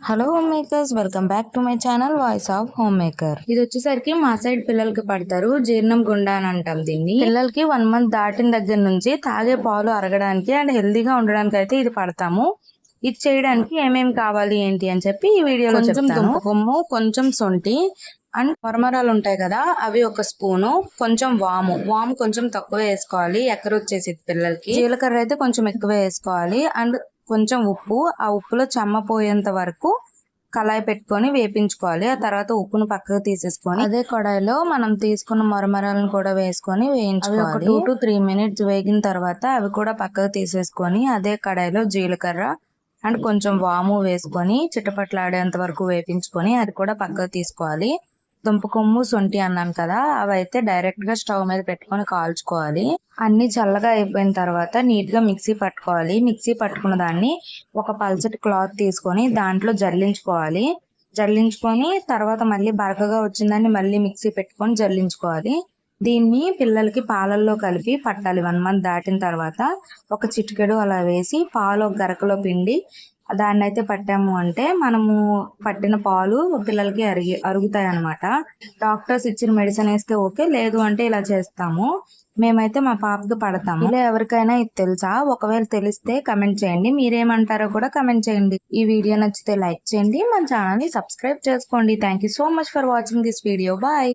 Hello home makers welcome back to my channel voice of home maker ఇది వచ్చేసరికి మా side పిల్లలకి పడతారు జీర్ణం గుండా అని అంటాం దీన్ని. పిల్లలకి వన్ మంత్ దాటిన దగ్గర నుంచి తాగే పాలు అరగడానికి అండ్ హెల్దీగా ఉండడానికి అయితే ఇది పడతాము. ఇది చేయడానికి ఏమేమి కావాలి ఏంటి అని చెప్పి ఈ వీడియోలో కొంచెం దుంపకొమ్ము కొంచెం సొంటి అండ్ మరమరాలు ఉంటాయి కదా అవి ఒక స్పూను కొంచెం వాము. వాము కొంచెం తక్కువ వేసుకోవాలి ఎక్కర వచ్చేసి పిల్లలకి. జీలకర్ర అయితే కొంచెం ఎక్కువ వేసుకోవాలి అండ్ కొంచెం ఉప్పు ఆ ఉప్పులో చెమ్మ పోయేంత వరకు కళాయి పెట్టుకొని వేపించుకోవాలి. ఆ తర్వాత ఉప్పును పక్కకు తీసేసుకొని అదే కడాయిలో మనం తీసుకున్న మరమరాలను కూడా వేసుకొని వేయించుకోవాలి. టూ టు త్రీ మినిట్స్ వేగిన తర్వాత అవి కూడా పక్కకు తీసేసుకొని అదే కడాయిలో జీలకర్ర అండ్ కొంచెం వాము వేసుకొని చిట్టపట్లాడేంత వరకు వేపించుకొని అది కూడా పక్కకు తీసుకోవాలి. దుంపకొమ్ము సొంటి అన్నాను కదా అవి అయితే డైరెక్ట్గా స్టవ్ మీద పెట్టుకొని కాల్చుకోవాలి. అన్ని చల్లగా అయిపోయిన తర్వాత నీట్గా మిక్సీ పట్టుకోవాలి. మిక్సీ పట్టుకున్న దాన్ని ఒక పల్చటి క్లాత్ తీసుకొని దాంట్లో జల్లించుకోవాలి. జల్లించుకొని తర్వాత మళ్ళీ బరకగా వచ్చిందాన్ని మళ్ళీ మిక్సీ పెట్టుకొని జల్లించుకోవాలి. దీన్ని పిల్లలకి పాలల్లో కలిపి పట్టాలి. వన్ మంత్ దాటిన తర్వాత ఒక చిటికెడు అలా వేసి పాలు ఒక గరకలో పిండి దాన్ని అయితే పట్టాము అంటే మనము పట్టిన పాలు పిల్లలకి అరిగి అరుగుతాయి అనమాట డాక్టర్స్ ఇచ్చిన మెడిసిన్ వేస్తే ఓకే లేదు అంటే ఇలా చేస్తాము. మేమైతే మా పాపకి పడతాము. ఇలా ఎవరికైనా ఇది తెలుసా? ఒకవేళ తెలిస్తే కమెంట్ చేయండి. మీరేమంటారో కూడా కమెంట్ చేయండి. ఈ వీడియో నచ్చితే లైక్ చేయండి. మన ఛానల్ని సబ్స్క్రైబ్ చేసుకోండి. Thank you so much for watching this video bye